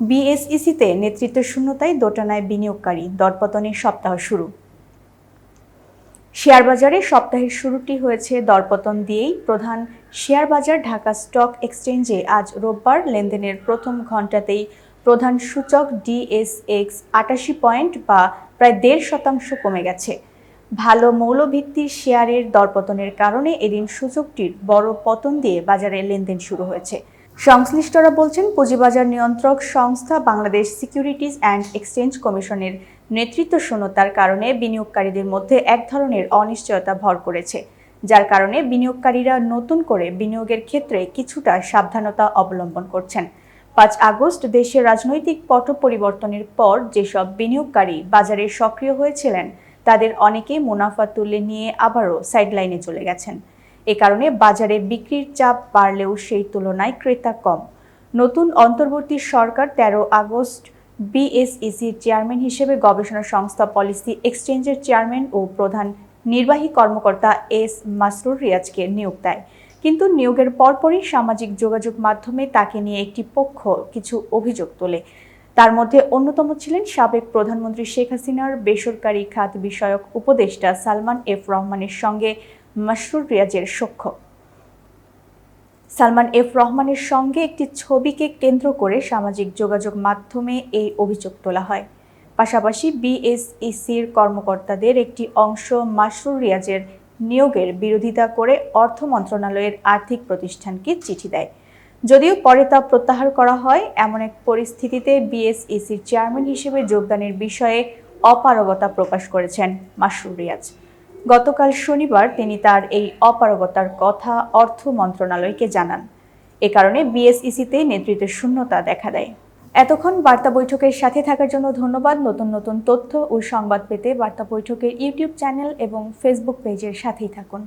বিএসইসিতে নেতৃত্ব শূন্যতায় দোটানায় বিনিয়োগকারী দরপতনের সপ্তাহ শুরু। শেয়ার বাজারে সপ্তাহের শুরুটি হয়েছে দরপতন দিয়েই। প্রধান শেয়ার বাজার ঢাকা স্টক এক্সচেঞ্জে আজ রোববার লেনদেনের প্রথম ঘণ্টাতেই প্রধান সূচক ডিএসএক্স আটাশি পয়েন্ট বা প্রায় দেড় শতাংশ কমে গেছে। ভালো মৌলভিত্তির শেয়ারের দরপতনের কারণে এদিন সূচকটির বড় পতন দিয়ে বাজারে লেনদেন শুরু হয়েছে। সংশ্লিষ্টরা বলছেন, পুঁজিবাজার নিয়ন্ত্রক সংস্থা বাংলাদেশ সিকিউরিটিজ অ্যান্ড এক্সচেঞ্জ কমিশনের নেতৃত্ব শূন্যতার কারণে বিনিয়োগকারীদের মধ্যে এক ধরনের অনিশ্চয়তা ভর করেছে, যার কারণে বিনিয়োগকারীরা নতুন করে বিনিয়োগের ক্ষেত্রে কিছুটা সাবধানতা অবলম্বন করছেন। পাঁচ আগস্ট দেশের রাজনৈতিক পট পরিবর্তনের পর যেসব বিনিয়োগকারী বাজারে সক্রিয় হয়েছিলেন, তাদের অনেকেই মুনাফা তুলে নিয়ে আবারও সাইডলাইনে চলে গেছেন। এ কারণে বাজারে বিক্রির চাপ বাড়লেও সেই তুলনায় ক্রেতা কম। নতুন অন্তর্বর্তী সরকার তেরো আগস্ট বিএসইসির চেয়ারম্যান হিসেবে গবেষণা সংস্থা পলিসি এক্সচেঞ্জের চেয়ারম্যান ও প্রধান নির্বাহী কর্মকর্তা এস মাসরুর রিয়াজকে নিয়োগ দেয়। কিন্তু নিয়োগের পরপরই সামাজিক যোগাযোগ মাধ্যমে তাকে নিয়ে একটি পক্ষ কিছু অভিযোগ তোলে। তার মধ্যে অন্যতম ছিলেন সাবেক প্রধানমন্ত্রী শেখ হাসিনার বেসরকারি খাত বিষয়ক উপদেষ্টা সালমান এফ রহমানের সঙ্গে মাসরুর রিয়াজের সখ্য। সালমান এফ রহমানের সঙ্গে একটি ছবিকে কেন্দ্র করে সামাজিক যোগাযোগ মাধ্যমে এই অভিযোগ তোলা হয়। পাশাপাশি বিএসইসির কর্মকর্তাদের একটি অংশ মাসরুর রিয়াজের নিয়োগের বিরোধিতা করে অর্থ মন্ত্রণালয়ের আর্থিক প্রতিষ্ঠানকে চিঠি দেয়। যদিও পরে তা প্রত্যাহার করা হয়, এমন এক পরিস্থিতিতে বিএসইসির চেয়ারম্যান হিসেবে যোগদানের বিষয়ে অপারগতা প্রকাশ করেছেন মাসরুর রিয়াজ। গতকাল শনিবার তিনি তার এই অপারগতার কথা অর্থ মন্ত্রণালয়কে জানান। এ কারণে বিএসইসিতে নেতৃত্বের শূন্যতা দেখা দেয়। এতক্ষণ বার্তা বৈঠকের সাথে থাকার জন্য ধন্যবাদ। নতুন নতুন তথ্য ও সংবাদ পেতে বার্তা বৈঠকের ইউটিউব চ্যানেল এবং ফেসবুক পেজের সাথেই থাকুন।